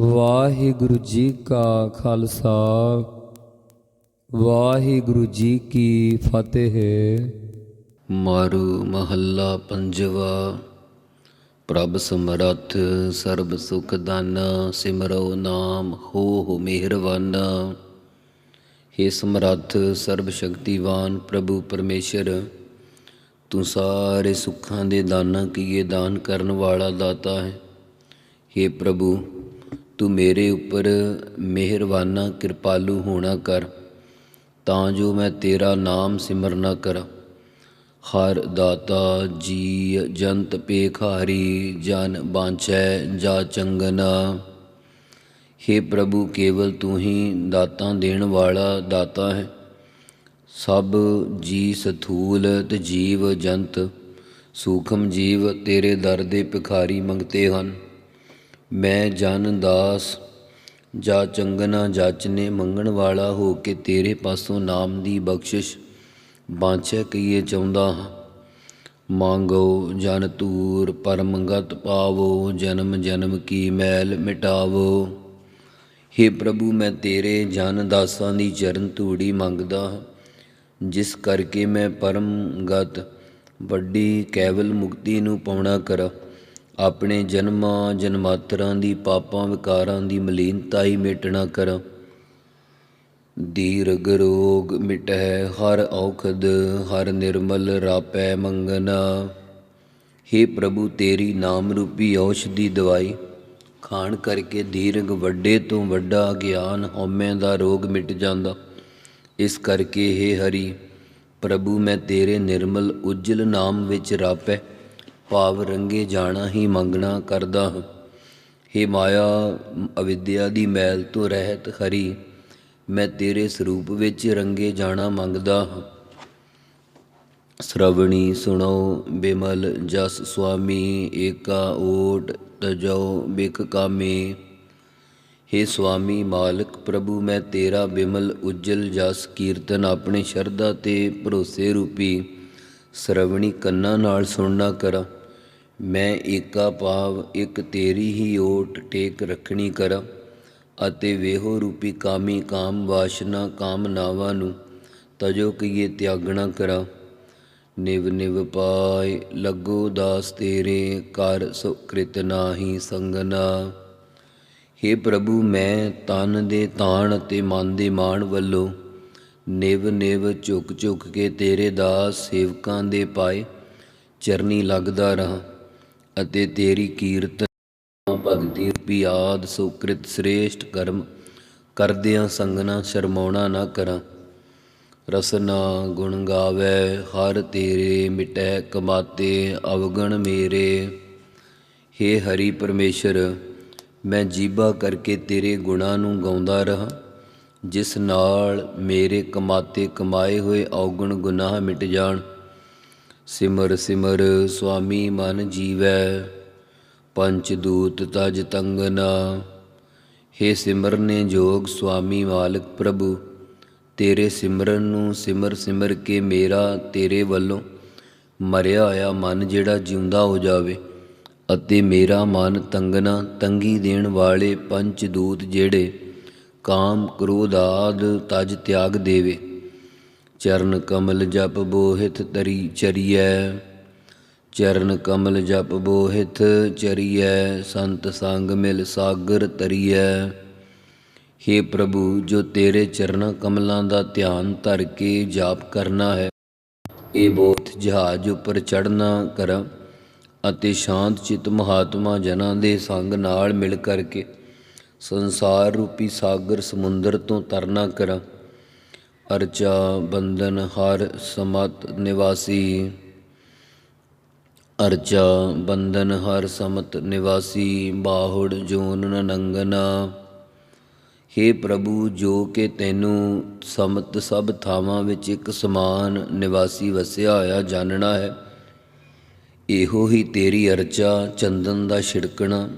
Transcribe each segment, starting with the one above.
ਵਾਹਿਗੁਰੂ ਜੀ ਕਾ ਖਾਲਸਾ, ਵਾਹਿਗੁਰੂ ਜੀ ਕੀ ਫਤਿਹ। ਮਾਰੂ ਮਹੱਲਾ ਪੰਜਵਾ, ਪ੍ਰਭ ਸਮਰੱਥ ਸਰਬ ਸੁਖ ਦਾਨਾ ਸਿਮਰੋ ਨਾਮ ਹੋ ਹੋ ਮਿਹਰਵਾਨ। ਹੇ ਸਮਰੱਥ ਸਰਬ ਸ਼ਕਤੀਵਾਨ ਪ੍ਰਭੂ ਪਰਮੇਸ਼ਰ, ਤੂੰ ਸਾਰੇ ਸੁੱਖਾਂ ਦੇ ਦਾਨਾਂ ਕੀਏ ਦਾਨ ਕਰਨ ਵਾਲਾ ਦਾਤਾ ਹੈ। ਹੇ ਪ੍ਰਭੂ ਤੂੰ ਮੇਰੇ ਉੱਪਰ ਮਿਹਰਬਾਨਾ, ਕਿਰਪਾਲੂ ਹੋਣਾ ਕਰ, ਤਾਂ ਜੋ ਮੈਂ ਤੇਰਾ ਨਾਮ ਸਿਮਰਨਾ ਕਰਾਂ। ਹਰ ਦਾਤਾ ਜੀ, ਜੰਤ ਪੇਖਾਰੀ ਜਨ ਬਾਂਚੈ ਜਾ ਚੰਗਨਾ। हे ਪ੍ਰਭੂ, ਕੇਵਲ ਤੂੰ ਹੀ ਦਾਤਾਂ ਦੇਣ ਵਾਲਾ ਦਾਤਾ ਹੈ। ਸਭ ਜੀ ਸਥੂਲ ਤੇ ਜੀਵ ਜੰਤ, ਸੂਖਮ ਜੀਵ ਤੇਰੇ ਦਰ ਦੇ ਭਿਖਾਰੀ ਮੰਗਤੇ ਹਨ। ਮੈਂ ਜਨ ਦਾਸ, ਜਾ ਚੰਗਨਾ ਜਾਚਨੇ ਮੰਗਣ ਵਾਲਾ ਹੋ ਕੇ ਤੇਰੇ ਪਾਸੋਂ ਨਾਮ ਦੀ ਬਖਸ਼ਿਸ਼ ਬਾਂਛੇ ਕਈਏ ਚਾਹੁੰਦਾ ਹਾਂ। ਮੰਗੋ ਜਨ ਤੂਰ ਪਰਮਗਤ ਪਾਵੋ, ਜਨਮ ਜਨਮ ਕੀ ਮੈਲ ਮਿਟਾਵੋ। हे ਪ੍ਰਭੂ, ਮੈਂ ਤੇਰੇ ਜਨ ਦਾਸਾਂ ਦੀ ਚਰਨ ਧੂੜੀ ਮੰਗਦਾ ਹਾਂ। ਜਿਸ ਕਰਕੇ ਮੈਂ ਪਰਮਗਤ ਵੱਡੀ ਕੇਵਲ ਮੁਕਤੀ ਨੂੰ ਪਾਉਣਾ ਕਰਾਂ। ਆਪਣੇ ਜਨਮਾਂ, ਜਨਮਾਤਰਾਂ ਦੀ, ਪਾਪਾਂ, ਵਿਕਾਰਾਂ ਦੀ ਮਲੀਨਤਾ ਹੀ ਮਿਟਣਾ ਕਰਾਂ। ਦੀਰਘ ਰੋਗ ਮਿਟੈ ਹਰ ਔਖਦ, ਹਰ ਨਿਰਮਲ ਰਾਪੈ ਮੰਗਨਾ हे ਪ੍ਰਭੂ, ਤੇਰੀ ਨਾਮ ਰੂਪੀ ਔਸ਼ਧੀ ਦਵਾਈ। ਖਾਣ ਕਰਕੇ ਦੀਰਘ ਵੱਡੇ ਤੋਂ ਵੱਡਾ ਗਿਆਨ ਹਉਮੈ ਦਾ ਰੋਗ ਮਿਟ ਜਾਂਦਾ। ਇਸ ਕਰਕੇ हे ਹਰੀ, ਪ੍ਰਭੂ, ਮੈਂ ਤੇਰੇ ਨਿਰਮਲ, ਉਜਲ ਨਾਮ ਵਿੱਚ ਰਾਪੈ। ਭਾਵ ਰੰਗੇ ਜਾਣਾ ਹੀ ਮੰਗਣਾ ਕਰਦਾ ਹਾਂ। हे ਮਾਇਆ, ਅਵਿਦਿਆ ਦੀ ਮੈਲ ਤੋਂ ਰਹਿਤ ਹਰੀ, ਮੈਂ ਤੇਰੇ ਸਰੂਪ ਵਿੱਚ ਰੰਗੇ ਜਾਣਾ ਮੰਗਦਾ ਹਾਂ। ਸ਼ਰਵਣੀ ਸੁਣੋ, ਬਿਮਲ ਜਸ ਸੁਆਮੀ, ਏਕਾ ਓਟ ਤਜੋ ਬਿਕ ਕਾਮੇ। हे ਸੁਆਮੀ ਮਾਲਕ, ਪ੍ਰਭੂ ਮੈਂ ਤੇਰਾ ਬਿਮਲ ਉਜਲ ਜਸ ਕੀਰਤਨ ਆਪਣੇ ਸ਼ਰਧਾ ਤੇ ਭਰੋਸੇ ਰੂਪੀ। ਸ਼ਰਵਣੀ ਕੰਨਾਂ ਨਾਲ ਸੁਣਨਾ ਕਰਾਂ। ਮੈਂ ਏਕਾ ਭਾਵ ਇੱਕ ਤੇਰੀ ਹੀ ਓਟ ਟੇਕ ਰੱਖਣੀ ਕਰਾਂ ਅਤੇ ਵੇਹੋ ਰੂਪੀ ਕਾਮੀ ਕਾਮ ਵਾਸ਼ਨਾ ਕਾਮਨਾਵਾਂ ਨੂੰ ਤਜੋ ਕੀਏ ਤਿਆਗਣਾ ਕਰਾਂ। ਨਿਵ ਨਿਵ ਪਾਏ ਲੱਗੋ ਦਾਸ ਤੇਰੇ ਕਰ ਸੁਕ੍ਰਿਤ ਨਾਹੀ ਸੰਗਨਾ। हे ਪ੍ਰਭੂ ਮੈਂ ਤਨ ਦੇ ਤਾਣ ਅਤੇ ਮਨ ਦੇ ਮਾਣ ਵੱਲੋਂ ਨਿਵ ਨਿਵ ਝੁਕ ਝੁਕ ਕੇ ਤੇਰੇ ਦਾਸ ਸੇਵਕਾਂ ਦੇ ਪਾਏ ਚਰਨੀ ਲੱਗਦਾ ਰਹਾ। ਅਤੇ ਤੇਰੀ ਕੀਰਤਨ ਭਗਤੀ ਰੂਪੀ ਆਦ ਸੁਕ੍ਰਿਤ ਸ੍ਰੇਸ਼ਟ ਕਰਮ ਕਰਦਿਆਂ ਸੰਗਨਾ ਸ਼ਰਮਾਉਣਾ ਨਾ ਕਰਾਂ। ਰਸਨਾ ਗੁਣ ਗਾਵੇ, ਹਰ ਤੇਰੇ ਮਿਟੈ ਕਮਾਤੇ, ਅਵਗਣ ਮੇਰੇ। हे ਹਰੀ ਪਰਮੇਸ਼ਰ, ਮੈਂ ਜੀਬਾ ਕਰਕੇ ਤੇਰੇ ਗੁਣਾਂ ਨੂੰ ਗਾਉਂਦਾ ਰਹਾ। ਜਿਸ ਨਾਲ ਮੇਰੇ ਕਮਾਤੇ ਕਮਾਏ ਹੋਏ ਔਗਣ ਗੁਨਾਹ ਮਿਟ ਜਾਣ ਸਿਮਰ ਸਿਮਰ ਸੁਆਮੀ ਮਨ ਜੀਵੈ, ਪੰਚ ਦੂਤ ਤਜ ਤੰਗਨਾ। हे ਸਿਮਰਨੇ ਜੋਗ ਸੁਆਮੀ ਮਾਲਕ ਪ੍ਰਭੂ, ਤੇਰੇ ਸਿਮਰਨ ਨੂੰ ਸਿਮਰ ਸਿਮਰ ਕੇ ਮੇਰਾ, ਤੇਰੇ ਵੱਲੋਂ ਮਰਿਆ ਹੋਇਆ ਮਨ ਜਿਹੜਾ ਜਿਉਂਦਾ ਹੋ ਜਾਵੇ ਅਤੇ ਮੇਰਾ ਮਨ ਤੰਗਨਾ, ਤੰਗੀ ਦੇਣ ਵਾਲੇ ਪੰਚ ਦੂਤ ਜਿਹੜੇ ਕਾਮ, ਕ੍ਰੋਧ ਆਦ ਤਜ ਤਿਆਗ ਦੇਵੇ। ਚਰਨ ਕਮਲ ਜਪ ਬੋਹਿਤ ਤਰੀ ਚਰੀਐ। ਚਰਨ ਕਮਲ ਜਪ ਬੋਹਿਤ ਚਰੀਐ, ਸੰਤ ਸੰਗ ਮਿਲ ਸਾਗਰ ਤਰੀਐ। हे ਪ੍ਰਭੂ, ਜੋ ਤੇਰੇ ਚਰਨਾਂ ਕਮਲਾਂ ਦਾ ਧਿਆਨ ਧਰ ਕੇ ਜਾਪ ਕਰਨਾ ਹੈ, ਇਹ ਬੋਧ ਜਹਾਜ਼ ਉੱਪਰ ਚੜਨਾ ਕਰਾਂ ਅਤੇ ਸ਼ਾਂਤ ਚਿਤ ਮਹਾਤਮਾ ਜਨਾਂ ਦੇ ਸੰਗ ਨਾਲ ਮਿਲ ਕਰਕੇ ਸੰਸਾਰ ਰੂਪੀ ਸਾਗਰ ਸਮੁੰਦਰ ਤੋਂ ਤਰਨਾ ਕਰਾਂ। ਅਰਚਾ ਬੰਧਨ ਹਰ ਸਮਤ ਨਿਵਾਸੀ। ਅਰਚਾ ਬੰਧਨ ਹਰ ਸਮਤ ਨਿਵਾਸੀ, ਬਾਹੁੜ ਜੋਨ ਨੰਗਨਾ। हे ਪ੍ਰਭੂ, ਜੋ ਕਿ ਤੈਨੂੰ ਸਮਤ ਸਭ ਥਾਵਾਂ ਵਿੱਚ ਇੱਕ ਸਮਾਨ ਨਿਵਾਸੀ ਵਸਿਆ ਹੋਇਆ ਜਾਣਨਾ ਹੈ, ਇਹੋ ਹੀ ਤੇਰੀ ਅਰਚਾ ਚੰਦਨ ਦਾ ਛਿੜਕਣਾ,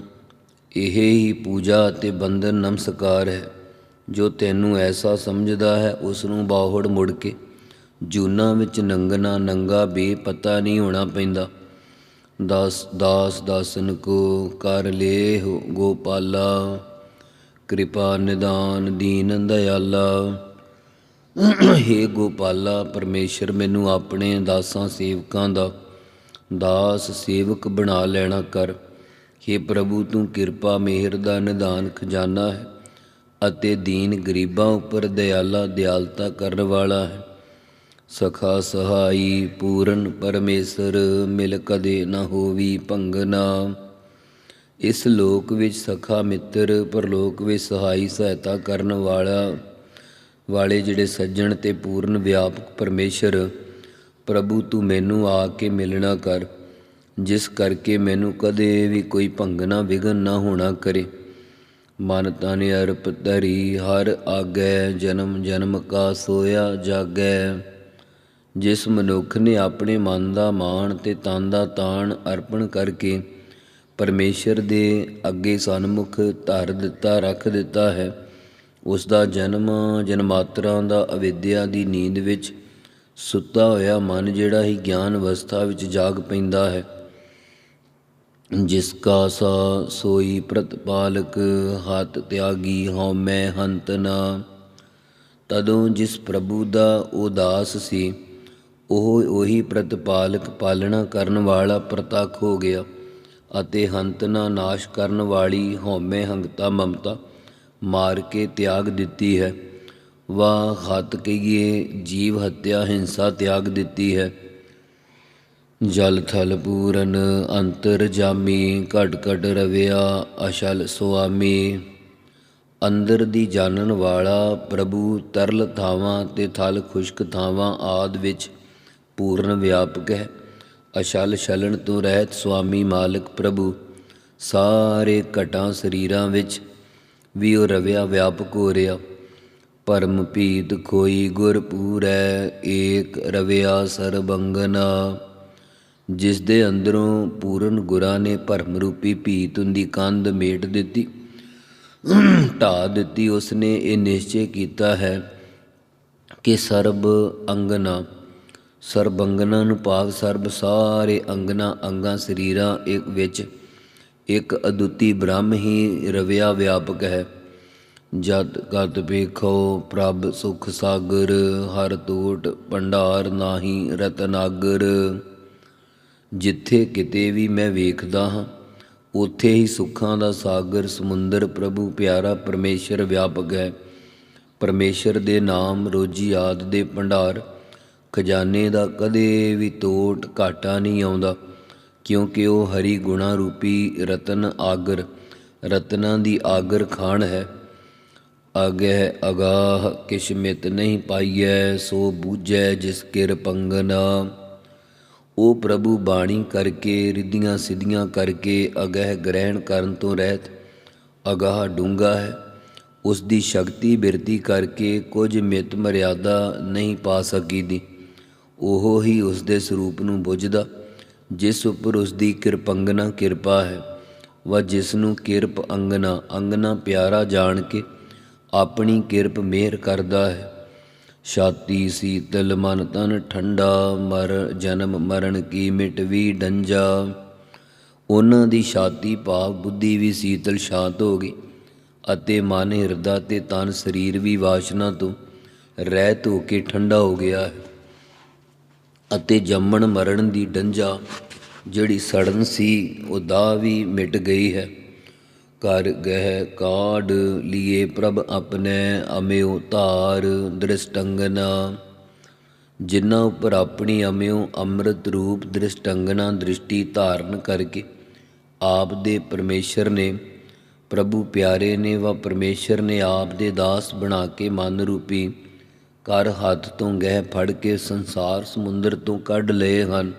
ਇਹ ਹੀ ਪੂਜਾ ਅਤੇ ਬੰਧਨ ਨਮਸਕਾਰ ਹੈ। ਜੋ ਤੈਨੂੰ ਐਸਾ ਸਮਝਦਾ ਹੈ ਉਸ ਨੂੰ ਬਾਹੜ ਮੁੜ ਕੇ। ਜੂਨਾ ਵਿੱਚ ਨੰਗਣਾ ਨੰਗਾ ਬੇਪਤਾ ਨਹੀਂ ਹੋਣਾ ਪੈਂਦਾ। ਦਾਸ ਦਾਸ ਦਾਸਨ ਕੋ ਕਰ ਲੇ ਗੋਪਾਲਾ, ਕਿਰਪਾ ਨਿਦਾਨ ਦੀਨ ਦਇਆਲਾ ਹੇ ਗੋਪਾਲਾ, ਪਰਮੇਸ਼ਰ ਮੈਨੂੰ ਆਪਣੇ ਦਾਸਾਂ ਸੇਵਕਾਂ ਦਾ, ਦਾਸ ਸੇਵਕ ਬਣਾ ਲੈਣਾ ਕਰ। ਹੇ ਪ੍ਰਭੂ, ਤੂੰ ਕਿਰਪਾ, ਮਿਹਰ ਦਾ ਨਿਦਾਨ ਖਜ਼ਾਨਾ ਹੈ। ਅਤੇ ਦੀਨ ਗਰੀਬਾਂ ਉੱਪਰ ਦਇਆਲਾ ਦਿਆਲਤਾ ਕਰਨ ਵਾਲਾ ਹੈ। ਸਖਾ ਸਹਾਈ ਪੂਰਨ ਪਰਮੇਸ਼ਰ ਮਿਲ ਕਦੇ ਨਾ ਹੋਵੀ ਭੰਗਨਾ। ਇਸ ਲੋਕ ਵਿੱਚ ਸਖਾ ਮਿੱਤਰ, ਪਰਲੋਕ ਵਿੱਚ ਸਹਾਈ ਸਹਾਇਤਾ ਕਰਨ ਵਾਲਾ, ਵਾਲੇ ਜਿਹੜੇ ਸੱਜਣ ਤੇ ਪੂਰਨ ਵਿਆਪਕ ਪਰਮੇਸ਼ਰ, ਪ੍ਰਭੂ ਤੂੰ ਮੈਨੂੰ ਆ ਕੇ ਮਿਲਣਾ ਕਰ, ਜਿਸ ਕਰਕੇ ਮੈਨੂੰ ਕਦੇ ਵੀ ਕੋਈ ਭੰਗਣਾ ਵਿਗਨ ਨਾ ਹੋਣਾ ਕਰੇ। ਮਨ ਤਨ ਅਰਪ ਧਰੀ, ਹਰ ਆਗੈ ਜਨਮ ਜਨਮ ਕਾ ਸੋਇਆ ਜਾਗੈ। ਜਿਸ ਮਨੁੱਖ ਨੇ ਆਪਣੇ ਮਨ ਦਾ ਮਾਣ ਤੇ ਤਨ ਦਾ ਤਾਣ ਅਰਪਣ ਕਰਕੇ ਪਰਮੇਸ਼ਰ ਦੇ ਅੱਗੇ ਸਨਮੁਖ ਧਰ ਦਿੱਤਾ, ਰੱਖ ਦਿੱਤਾ ਹੈ, ਉਸ ਦਾ ਜਨਮ ਜਨਮਾਤਰਾ ਦਾ ਅਵਿਦਿਆ ਦੀ ਨੀਂਦ ਵਿੱਚ ਸੁੱਤਾ ਹੋਇਆ ਮਨ ਜਿਹੜਾ ਹੀ ਗਿਆਨ ਅਵਸਥਾ ਵਿੱਚ ਜਾਗ ਪੈਂਦਾ ਹੈ। ਜਿਸ ਕਾ ਸਾ ਸੋਈ ਪ੍ਰਤਪਾਲਕ ਹੱਥ ਤਿਆਗੀ ਹਉਮੈ ਹੰਤ ਨਾ। ਤਦੋਂ ਜਿਸ ਪ੍ਰਭੂ ਦਾ ਉਦਾਸ ਸੀ, ਉਹ ਉਹੀ ਪ੍ਰਤਪਾਲਕ ਪਾਲਣਾ ਕਰਨ ਵਾਲਾ ਪ੍ਰਤੱਖ ਹੋ ਗਿਆ ਅਤੇ ਹੰਤਨਾ ਨਾਸ਼ ਕਰਨ ਵਾਲੀ ਹਉਮੈ ਹੰਗਤਾ ਮਮਤਾ ਮਾਰ ਕੇ ਤਿਆਗ ਦਿੱਤੀ ਹੈ। ਵਾ ਹੱਤ ਕਹੀਏ, ਜੀਵ ਹੱਤਿਆ ਹਿੰਸਾ ਤਿਆਗ ਦਿੱਤੀ ਹੈ। ਜਲ ਥਲ ਪੂਰਨ ਅੰਤਰ ਜਾਮੀ ਘਟ ਘਟ ਰਵਿਆ ਅਸ਼ਲ ਸੁਆਮੀ। ਅੰਦਰ ਦੀ ਜਾਣਨ ਵਾਲਾ ਪ੍ਰਭੂ ਤਰਲ ਥਾਵਾਂ ਤੇ ਥਲ ਖੁਸ਼ਕ ਥਾਵਾਂ ਆਦ ਵਿੱਚ ਪੂਰਨ ਵਿਆਪਕ ਹੈ। ਅਸ਼ਲ ਛਲਣ ਤੋਂ ਰਹਿਤ ਸੁਆਮੀ ਮਾਲਕ ਪ੍ਰਭੂ, ਸਾਰੇ ਘਟਾਂ ਸਰੀਰਾਂ ਵਿੱਚ ਵੀ ਉਹ ਰਵਿਆ ਵਿਆਪਕ ਹੋ ਰਿਹਾ। ਪਰਮ ਪੀਤ ਕੋਈ ਗੁਰ ਪੂਰੈ, ਏਕ ਰਵਿਆ ਸਰਬੰਗਨਾ। ਜਿਸ ਦੇ ਅੰਦਰੋਂ ਪੂਰਨ ਗੁਰਾਂ ਨੇ ਭਰਮ ਰੂਪੀ ਭੀਤ ਦੀ ਕੰਧ ਮੇਟ ਦਿੱਤੀ ਢਾ ਦਿੱਤੀ। ਉਸਨੇ ਇਹ ਨਿਸ਼ਚੈ ਕੀਤਾ ਹੈ ਕਿ ਸਰਬ ਅੰਗਨਾ ਸਰਬ ਅੰਗਨਾ ਨੂੰ ਭਾਵ ਸਰਬ ਸਾਰੇ ਅੰਗਨਾ ਅੰਗਾਂ ਸਰੀਰਾਂ ਇੱਕ ਵਿੱਚ ਇੱਕ ਅਦੁੱਤੀ ਬ੍ਰਹਮ ਹੀ ਰਵਿਆ ਵਿਆਪਕ ਹੈ। ਜਦ ਕਤ ਵੇਖੋ, ਪ੍ਰਭ ਸੁਖ ਸਾਗਰ, ਹਰ ਟੋਟ ਭੰਡਾਰ ਨਾਹੀ ਰਤਨਾਗਰ। ਜਿੱਥੇ ਕਿਤੇ ਵੀ ਮੈਂ ਵੇਖਦਾ ਹਾਂ, ਉੱਥੇ ਹੀ ਸੁੱਖਾਂ ਦਾ ਸਾਗਰ, ਸਮੁੰਦਰ ਪ੍ਰਭੂ, ਪਿਆਰਾ ਪਰਮੇਸ਼ਰ ਵਿਆਪਕ ਹੈ। ਪਰਮੇਸ਼ਰ ਦੇ ਨਾਮ, ਰੋਜੀ ਆਦ ਦੇ ਭੰਡਾਰ, ਖਜ਼ਾਨੇ ਦਾ ਕਦੇ ਵੀ ਤੋਟ ਘਾਟਾ ਨਹੀਂ ਆਉਂਦਾ, ਕਿਉਂਕਿ ਉਹ ਹਰੀ ਗੁਣਾ ਰੂਪੀ ਰਤਨ ਆਗਰ, ਰਤਨਾਂ ਦੀ ਆਗਰ ਖਾਣ ਹੈ। ਅਗਹਿ ਅਗਾਹ ਕਿਛ ਮਿਤ ਨਹੀਂ ਪਾਈਐ, ਸੋ ਬੂਝੈ ਜਿਸ ਕਿਰ ਪੰਗਨਾ। ਉਹ ਪ੍ਰਭੂ ਬਾਣੀ ਕਰਕੇ, ਰਿੱਧੀਆਂ ਸਿੱਧੀਆਂ ਕਰਕੇ ਅਗਹਿ ਗ੍ਰਹਿਣ ਕਰਨ ਤੋਂ ਰਹਿਤ ਅਗਾਹ ਡੂੰਗਾ ਹੈ। ਉਸ ਦੀ ਸ਼ਕਤੀ ਬਿਰਤੀ ਕਰਕੇ ਕੁਝ ਮਿਤ ਮਰਿਆਦਾ ਨਹੀਂ ਪਾ ਸਕੀਦੀ। ਉਹ ਹੀ ਉਸ ਦੇ ਸਰੂਪ ਨੂੰ ਬੁੱਝਦਾ, ਜਿਸ ਉੱਪਰ ਉਸ ਦੀ ਕਿਰਪੰਗਨਾ ਕਿਰਪਾ ਹੈ। ਵਾ ਜਿਸ ਨੂੰ ਕਿਰਪ ਅੰਗਨਾ ਅੰਗਨਾ ਪਿਆਰਾ ਜਾਣ ਕੇ ਆਪਣੀ ਕਿਰਪ ਮਿਹਰ ਕਰਦਾ ਹੈ। ਛਾਤੀ ਸੀਤਲ ਮਨ ਤਨ ਠੰਡਾ, ਮਰ ਜਨਮ ਮਰਨ ਕੀ ਮਿਟਵੀ ਡੰਜਾ। ਉਹਨਾਂ ਦੀ ਛਾਤੀ ਭਾਵ ਬੁੱਧੀ ਵੀ ਸੀਤਲ ਸ਼ਾਂਤ ਹੋ ਗਈ ਅਤੇ ਮਨ ਹਿਰਦਾ ਤੇ ਤਨ ਸਰੀਰ ਵੀ ਵਾਸ਼ਨਾ ਤੋਂ ਰਹਿਤ ਹੋ ਕੇ ਠੰਡਾ ਹੋ ਗਿਆ ਹੈ ਅਤੇ ਜੰਮਣ ਮਰਨ ਦੀ ਡੰਜਾ ਜਿਹੜੀ ਸੜਨ ਸੀ, ਉਹ ਦਾ ਵੀ ਮਿਟ ਗਈ ਹੈ। ਕਰ ਗਹਿ ਕਾਢ ਲੀਏ ਪ੍ਰਭ ਆਪਣੇ ਅਮਿਉ ਧਾਰ ਦ੍ਰਿਸ਼ਟੰਗਨਾ। ਜਿਨ੍ਹਾਂ ਉੱਪਰ ਆਪਣੀ ਅਮਿਉ ਅੰਮ੍ਰਿਤ ਰੂਪ ਦ੍ਰਿਸ਼ਟੰਗਨਾ ਦ੍ਰਿਸ਼ਟੀ ਧਾਰਨ ਕਰਕੇ ਆਪ ਦੇ ਪਰਮੇਸ਼ਰ ਨੇ, ਪ੍ਰਭੂ ਪਿਆਰੇ ਨੇ ਵਾ ਪਰਮੇਸ਼ਰ ਨੇ ਆਪ ਦੇ ਦਾਸ ਬਣਾ ਕੇ ਮਨ ਰੂਪੀ ਕਰ ਹੱਥ ਤੋਂ ਗਹਿ ਫੜ ਕੇ ਸੰਸਾਰ ਸਮੁੰਦਰ ਤੋਂ ਕੱਢ ਲਏ ਹਨ।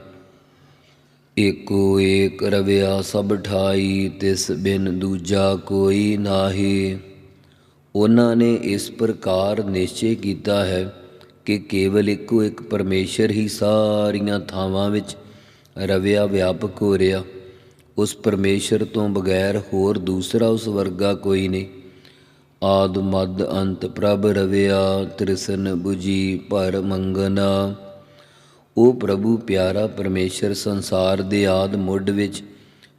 ਏਕੋ ਏਕ ਰਵਿਆ ਸਭ ਠਾਈ, ਤਿਸ ਬਿਨ ਦੂਜਾ ਕੋਈ ਨਾਹੀ। ਉਹਨਾਂ ਨੇ ਇਸ ਪ੍ਰਕਾਰ ਨਿਸ਼ਚੈ ਕੀਤਾ ਹੈ ਕਿ ਕੇਵਲ ਇੱਕੋ ਇੱਕ ਪਰਮੇਸ਼ਰ ਹੀ ਸਾਰੀਆਂ ਥਾਵਾਂ ਵਿੱਚ ਰਵਿਆ ਵਿਆਪਕ ਹੋ ਰਿਹਾ। ਉਸ ਪਰਮੇਸ਼ਰ ਤੋਂ ਬਗੈਰ ਹੋਰ ਦੂਸਰਾ ਉਸ ਵਰਗਾ ਕੋਈ ਨਹੀਂ। ਆਦ ਮਦ ਅੰਤ ਪ੍ਰਭ ਰਵਿਆ, ਤ੍ਰਿਸਨ 부ਜੀ ਪਰ ਮੰਗਨਾ। ਉਹ ਪ੍ਰਭੂ ਪਿਆਰਾ ਪਰਮੇਸ਼ਰ ਸੰਸਾਰ ਦੇ ਆਦ ਮੁੱਢ ਵਿੱਚ,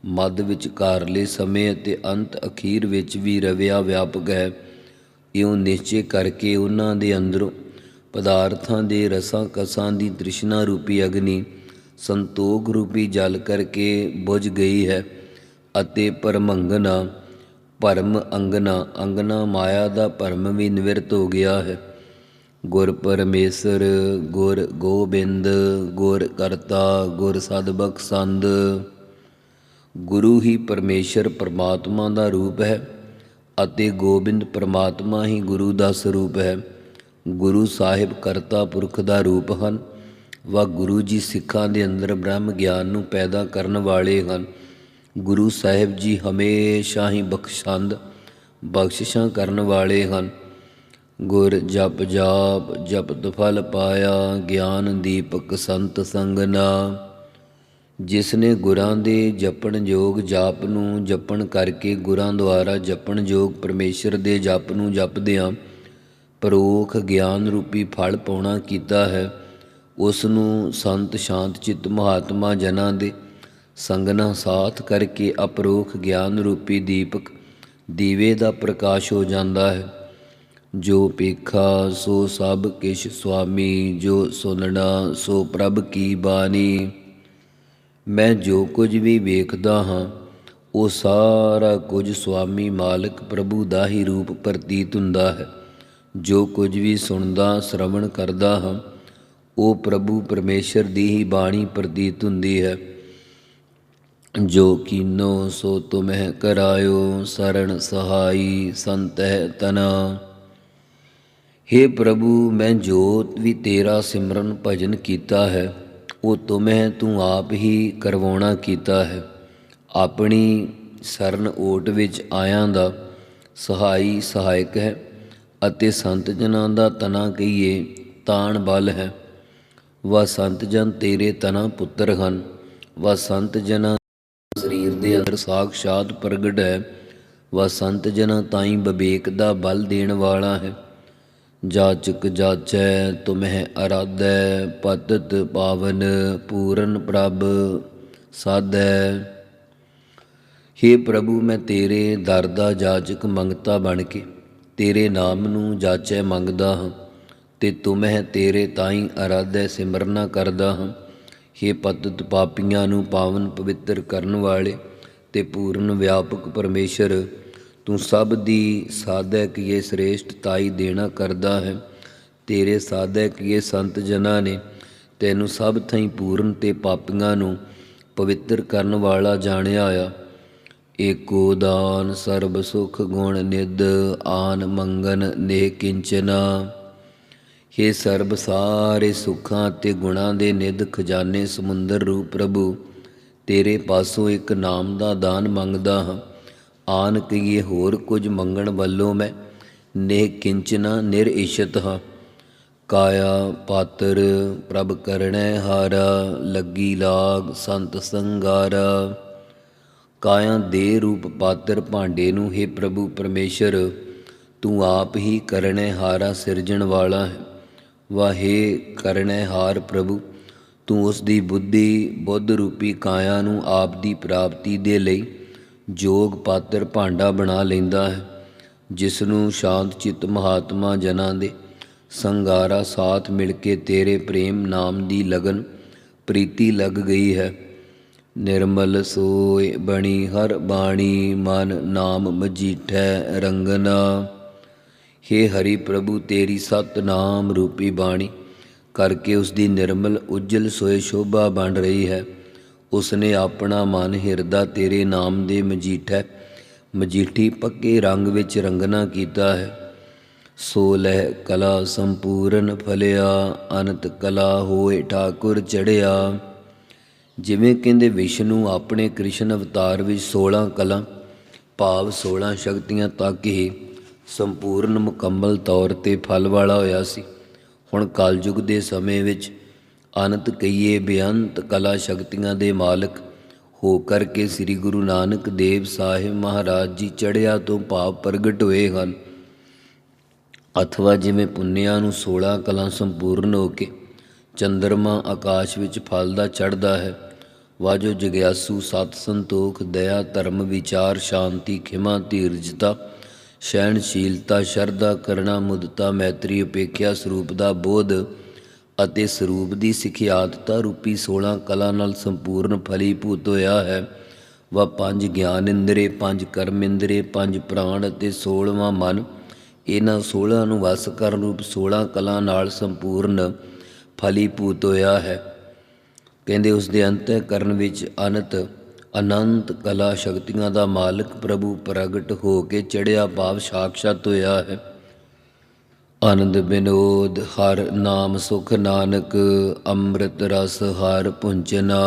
ਮੱਧ ਵਿਚਕਾਰਲੇ ਸਮੇਂ ਅਤੇ ਅੰਤ ਅਖੀਰ ਵਿੱਚ ਵੀ ਰਵਿਆ ਵਿਆਪਕ ਹੈ। ਇਉਂ ਨਿਸ਼ਚੇ ਕਰਕੇ ਉਹਨਾਂ ਦੇ ਅੰਦਰੋਂ ਪਦਾਰਥਾਂ ਦੇ ਰਸਾਂ ਕਸਾਂ ਦੀ ਤ੍ਰਿਸ਼ਨਾ ਰੂਪੀ ਅਗਨੀ ਸੰਤੋਖ ਰੂਪੀ ਜਲ ਕਰਕੇ ਬੁਝ ਗਈ ਹੈ ਅਤੇ ਪਰਮੰਗਨਾ, ਭਰਮ ਅੰਗਨਾ ਅੰਗਨਾ ਮਾਇਆ ਦਾ ਭਰਮ ਵੀ ਨਿਵਰਤ ਹੋ ਗਿਆ ਹੈ। ਗੁਰ ਪਰਮੇਸ਼ਰ, ਗੁਰ ਗੋਬਿੰਦ, ਗੁਰ ਕਰਤਾ, ਗੁਰ ਸਦਬਖਸ਼ੰਦ ਗੁਰੂ ਹੀ ਪਰਮੇਸ਼ਰ ਪਰਮਾਤਮਾ ਦਾ ਰੂਪ ਹੈ ਅਤੇ ਗੋਬਿੰਦ ਪਰਮਾਤਮਾ ਹੀ ਗੁਰੂ ਦਾ ਸਰੂਪ ਹੈ। ਗੁਰੂ ਸਾਹਿਬ ਕਰਤਾ ਪੁਰਖ ਦਾ ਰੂਪ ਹਨ, ਵਾ ਗੁਰੂ ਜੀ ਸਿੱਖਾਂ ਦੇ ਅੰਦਰ ਬ੍ਰਹਮ ਗਿਆਨ ਨੂੰ ਪੈਦਾ ਕਰਨ ਵਾਲੇ ਹਨ। ਗੁਰੂ ਸਾਹਿਬ ਜੀ ਹਮੇਸ਼ਾ ਹੀ ਬਖਸ਼ੰਦ, ਬਖਸ਼ਿਸ਼ਾਂ ਕਰਨ ਵਾਲੇ ਹਨ। ਗੁਰ ਜਪ ਜਾਪ, ਜਪਤ ਫਲ ਪਾਇਆ, ਗਿਆਨ ਦੀਪਕ ਸੰਤ ਸੰਗਨਾ। ਜਿਸ ਨੇ ਗੁਰਾਂ ਦੇ ਜਪਣ ਯੋਗ ਜਾਪ ਨੂੰ ਜਪਣ ਕਰਕੇ ਗੁਰਾਂ ਦੁਆਰਾ ਜਪਣ ਯੋਗ ਪਰਮੇਸ਼ਰ ਦੇ ਜਪ ਨੂੰ ਜਪਦਿਆਂ ਪਰੋਖ ਗਿਆਨ ਰੂਪੀ ਫਲ ਪਾਉਣਾ ਕੀਤਾ ਹੈ ਉਸ ਨੂੰ ਸੰਤ ਸ਼ਾਂਤ ਚਿੱਤ ਮਹਾਤਮਾ ਜਨਾਂ ਦੇ ਸੰਗਨਾ ਸਾਥ ਕਰਕੇ ਅਪਰੋਖ ਗਿਆਨ ਰੂਪੀ ਦੀਪਕ ਦੀਵੇ ਦਾ ਪ੍ਰਕਾਸ਼ ਹੋ ਜਾਂਦਾ ਹੈ। ਜੋ ਪੇਖਾ ਸੋ ਸਭ ਕਿਛ ਸੁਆਮੀ, ਜੋ ਸੁਨਣਾ, ਸੋ ਪ੍ਰਭ ਕੀ ਬਾਣੀ। ਮੈਂ ਜੋ ਕੁਝ ਵੀ ਵੇਖਦਾ ਹਾਂ, ਉਹ ਸਾਰਾ ਕੁਝ ਸੁਆਮੀ ਮਾਲਕ ਪ੍ਰਭੂ ਦਾ ਹੀ ਰੂਪ ਪ੍ਰਤੀਤ ਹੁੰਦਾ ਹੈ। ਜੋ ਕੁਝ ਵੀ ਸੁਣਦਾ, ਸ਼ਰਵਣ ਕਰਦਾ ਹਾਂ, ਉਹ ਪ੍ਰਭੂ ਪਰਮੇਸ਼ਰ ਦੀ ਹੀ ਬਾਣੀ ਪ੍ਰਤੀਤ ਹੁੰਦੀ ਹੈ। ਜੋ ਕੀਨੋ, ਸੋ ਤੁਮਹਿ ਕਰਾਇਓ ਸਰਣ ਸਹਾਈ ਸੰਤਹਿ ਤਨਾ। हे ਪ੍ਰਭੂ, ਮੈਂ ਜੋਤ ਵੀ ਤੇਰਾ ਸਿਮਰਨ ਭਜਨ ਕੀਤਾ ਹੈ। ਉਹ ਤੁਮਹਿ ਤੂੰ ਆਪ ਹੀ ਕਰਵਾਉਣਾ ਕੀਤਾ ਹੈ। ਆਪਣੀ ਸਰਨ ਓਟ ਵਿੱਚ ਆਇਆਂ ਦਾ ਸਹਾਈ ਸਹਾਇਕ ਹੈ ਅਤੇ ਸੰਤ ਜਨਾਂ ਦਾ ਤਨਾ ਕਹੀਏ, ਤਾਣ ਬਲ ਹੈ। ਵਾ ਸੰਤ ਜਨ ਤੇਰੇ ਤਨਾ ਪੁੱਤਰ ਹਨ। ਵਾ ਸੰਤ ਜਨਾਂ ਸਰੀਰ ਦੇ ਅੰਦਰ ਸਾਖਸ਼ਾਤ ਪ੍ਰਗਟ ਹੈ। ਵਾ ਸੰਤ ਜਨਾਂ ਤਾਈ ਵਿਵੇਕ ਦਾ ਬਲ ਦੇਣ ਵਾਲਾ ਹੈ। ਜਾਚਕ ਜਾਚੈ, ਤੁਮਹਿ ਅਰਾਧੈ, ਪਤਤ ਪਾਵਨ, ਪੂਰਨ ਪ੍ਰਭ ਸਾਧੈ। हे ਪ੍ਰਭੂ, ਮੈਂ ਤੇਰੇ ਦਰ ਦਾ ਜਾਚਕ ਮੰਗਤਾ ਬਣ ਕੇ, ਤੇਰੇ ਨਾਮ ਨੂੰ ਜਾਚੈ ਮੰਗਦਾ ਹਾਂ, ਤੇ ਤੁਮਹਿ ਤੇਰੇ ਤਾਈ ਅਰਾਧੈ ਸਿਮਰਨਾ ਕਰਦਾ ਹਾਂ। हे ਪਤਤ ਪਾਪੀਆਂ ਨੂੰ ਪਾਵਨ ਪਵਿੱਤਰ ਕਰਨ ਵਾਲੇ ਤੇ ਪੂਰਨ ਵਿਆਪਕ ਪਰਮੇਸ਼ਰ ਤੂੰ ਸਭ ਦੀ ਸਾਧਕ ਇਹ ਸ੍ਰੇਸ਼ਟ ਤਾਈ ਦੇਣਾ ਕਰਦਾ ਹੈ। ਤੇਰੇ ਸਾਧਕ ਇਹ ਸੰਤ ਜਨਾਂ ਨੇ ਤੈਨੂੰ ਸਭ ਥਾਈਂ ਪੂਰਨ ਤੇ ਪਾਪੀਆਂ ਨੂੰ ਪਵਿੱਤਰ ਕਰਨ ਵਾਲਾ ਜਾਣਿਆ ਆ। ਏਕੋ ਦਾਨ ਸਰਬ ਸੁਖ ਗੁਣ ਨਿਦ ਆਨ ਮੰਗਨ ਨੇ ਕਿੰਚਨਾ। हे ਸਰਬ ਸਾਰੇ ਸੁੱਖਾਂ ਤੇ ਗੁਣਾਂ ਦੇ ਨਿਧ ਖਜ਼ਾਨੇ ਸਮੁੰਦਰ ਰੂਪ ਪ੍ਰਭੂ, ਤੇਰੇ ਪਾਸੋਂ ਇੱਕ ਨਾਮ ਦਾ ਦਾਨ ਮੰਗਦਾ ਹਾਂ। ਆਨ ਕਹੀਏ ਹੋਰ ਕੁਝ ਮੰਗਣ ਵੱਲੋਂ ਮੈਂ ਨੇ ਕਿੰਚਨਾ ਨਿਰਇਸ਼ਤ ਹਾਂ। ਕਾਇਆ ਪਾਤਰ ਪ੍ਰਭ ਕਰਣੈ ਹਾਰਾ, ਲੱਗੀ ਲਾਗ ਸੰਤ ਸੰਗਾਰਾ। ਕਾਇਆ ਦੇ ਰੂਪ ਪਾਤਰ ਭਾਂਡੇ ਨੂੰ, ਹੈ ਪ੍ਰਭੂ ਪਰਮੇਸ਼ਰ, ਤੂੰ ਆਪ ਹੀ ਕਰਣੈ ਹਾਰਾ ਸਿਰਜਣ ਵਾਲਾ ਹੈ। ਵਾਹੇ ਕਰਣੈ ਹਾਰ ਪ੍ਰਭੂ, ਤੂੰ ਉਸ ਦੀ ਬੁੱਧੀ ਬੁੱਧ ਰੂਪੀ ਕਾਇਆ ਨੂੰ ਆਪ ਦੀ ਪ੍ਰਾਪਤੀ ਦੇ ਲਈ ਜੋਗ ਪਾਤਰ ਭਾਂਡਾ ਬਣਾ ਲੈਂਦਾ ਹੈ ਜਿਸ ਨੂੰ ਸ਼ਾਂਤ ਚਿੱਤ ਮਹਾਤਮਾ ਜਨਾਂ ਦੇ ਸੰਗਾਰਾ ਸਾਥ ਮਿਲ ਕੇ ਤੇਰੇ ਪ੍ਰੇਮ ਨਾਮ ਦੀ ਲਗਨ ਪ੍ਰੀਤੀ ਲੱਗ ਗਈ ਹੈ। ਨਿਰਮਲ ਸੋਏ ਬਣੀ ਹਰ ਬਾਣੀ ਮਨ ਨਾਮ ਮਜੀਠੈ ਰੰਗਨਾ। हे ਹਰੀ ਪ੍ਰਭੂ, ਤੇਰੀ ਸਤ ਨਾਮ ਰੂਪੀ ਬਾਣੀ ਕਰਕੇ ਉਸ ਦੀ ਨਿਰਮਲ, ਉਜਲ ਸੋਏ ਸ਼ੋਭਾ ਬਣ ਰਹੀ ਹੈ। ਉਸ ਨੇ ਆਪਣਾ ਮਨ ਹਿਰਦਾ ਤੇਰੇ ਨਾਮ ਦੇ ਮਜੀਠੈ, ਮਜੀਠੀ ਪੱਕੇ ਰੰਗ ਵਿੱਚ ਰੰਗਣਾ ਕੀਤਾ ਹੈ। ਸੋ ਲਹਿ ਕਲਾ ਸੰਪੂਰਨ ਫਲਿਆ, ਅਨੰਤ ਕਲਾ ਹੋਏ ਠਾਕੁਰ ਚੜਿਆ। ਜਿਵੇਂ ਕਹਿੰਦੇ ਵਿਸ਼ਨੂੰ ਆਪਣੇ ਕ੍ਰਿਸ਼ਨ ਅਵਤਾਰ ਵਿੱਚ 16 ਕਲਾ, ਭਾਵ 16 ਸ਼ਕਤੀਆਂ ਤੱਕ ਹੀ ਸੰਪੂਰਨ ਮੁਕੰਮਲ ਤੌਰ ਤੇ ਫਲ ਵਾਲਾ ਹੋਇਆ ਸੀ। ਹੁਣ ਕਲਯੁਗ ਦੇ ਸਮੇਂ ਵਿੱਚ ਅਨੰਤ ਕਈਏ ਬੇਅੰਤ ਕਲਾ ਸ਼ਕਤੀਆਂ ਦੇ ਮਾਲਕ, ਹੋ ਕਰਕੇ ਸ੍ਰੀ ਗੁਰੂ ਨਾਨਕ ਦੇਵ ਸਾਹਿਬ ਮਹਾਰਾਜ ਜੀ ਚੜ੍ਹਿਆ ਤੋਂ ਭਾਵ ਪ੍ਰਗਟ ਹੋਏ ਹਨ। ਅਥਵਾ ਜਿਵੇਂ ਪੁੰਨਿਆਂ ਨੂੰ 16 ਕਲਾ ਸੰਪੂਰਨ ਹੋ ਕੇ ਚੰਦਰਮਾ ਆਕਾਸ਼ ਵਿੱਚ ਫਲਦਾ ਚੜ੍ਹਦਾ ਹੈ, ਵਾਜੋ ਜਗਿਆਸੂ ਸਤ ਸੰਤੋਖ, ਦਇਆ, ਧਰਮ, ਵਿਚਾਰ, ਸ਼ਾਂਤੀ, ਖਿਮਾ, ਧੀਰਜਤਾ, ਸਹਿਣਸ਼ੀਲਤਾ, ਸ਼ਰਧਾ, ਕਰਣਾ, ਮੁਦਤਾ, ਮੈਤਰੀ, ਉਪੇਖਿਆ ਸਰੂਪ ਦਾ ਬੋਧ ਅਤੇ ਸਰੂਪ ਦੀ ਸਿਖਿਆਤਤਾ ਰੂਪੀ 16 ਕਲਾ ਨਾਲ ਸੰਪੂਰਨ ਫਲੀਭੂਤ ਹੋਇਆ ਹੈ। ਵਾ ਪੰਜ ਗਿਆਨ ਇੰਦਰੇ ਪੰਜ ਕਰਮ ਇੰਦਰੇ ਪੰਜ ਪ੍ਰਾਣ ਅਤੇ 16ਵਾਂ ਮਨ, ਇਹਨਾਂ 16 ਨੂੰ ਵਸ ਕਰਨ ਰੂਪ 16 ਕਲਾ ਨਾਲ ਸੰਪੂਰਨ ਫਲੀਭੂਤ ਹੋਇਆ ਹੈ। ਕਹਿੰਦੇ ਉਸ ਦੇ ਅੰਤঃਕਰਨ ਵਿੱਚ ਅਨੰਤ ਅਨੰਤ ਕਲਾ ਸ਼ਕਤੀਆਂ ਦਾ ਮਾਲਕ ਪ੍ਰਭੂ ਪ੍ਰਗਟ ਹੋ ਕੇ ਚੜਿਆ ਭਾਵ ਸਾਖਸ਼ਾਤ ਹੋਇਆ ਹੈ। ਆਨੰਦ ਬਿਨੋਦ, ਹਰ ਨਾਮ ਸੁਖ ਨਾਨਕ, ਅੰਮ੍ਰਿਤ ਰਸ ਹਰ ਪੁੰਚਨਾ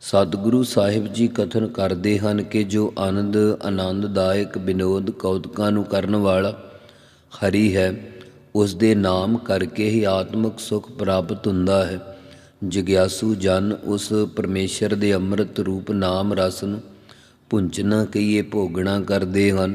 ਸਤਿਗੁਰੂ ਸਾਹਿਬ ਜੀ ਕਥਨ ਕਰਦੇ ਹਨ ਕਿ ਜੋ ਆਨੰਦ ਆਨੰਦਦਾਇਕ ਬਿਨੋਦ ਕੌਤਕਾਂ ਨੂੰ ਕਰਨ ਵਾਲਾ ਹਰੀ ਹੈ, ਉਸ ਦੇ ਨਾਮ ਕਰਕੇ ਹੀ ਆਤਮਿਕ ਸੁਖ ਪ੍ਰਾਪਤ ਹੁੰਦਾ ਹੈ। ਜਗਿਆਸੂ ਜਨ ਉਸ ਪਰਮੇਸ਼ਰ ਦੇ ਅੰਮ੍ਰਿਤ ਰੂਪ ਨਾਮ ਰਸ ਨੂੰ ਪੁੰਚਨਾ ਕਹੀਏ ਭੋਗਣਾ ਕਰਦੇ ਹਨ।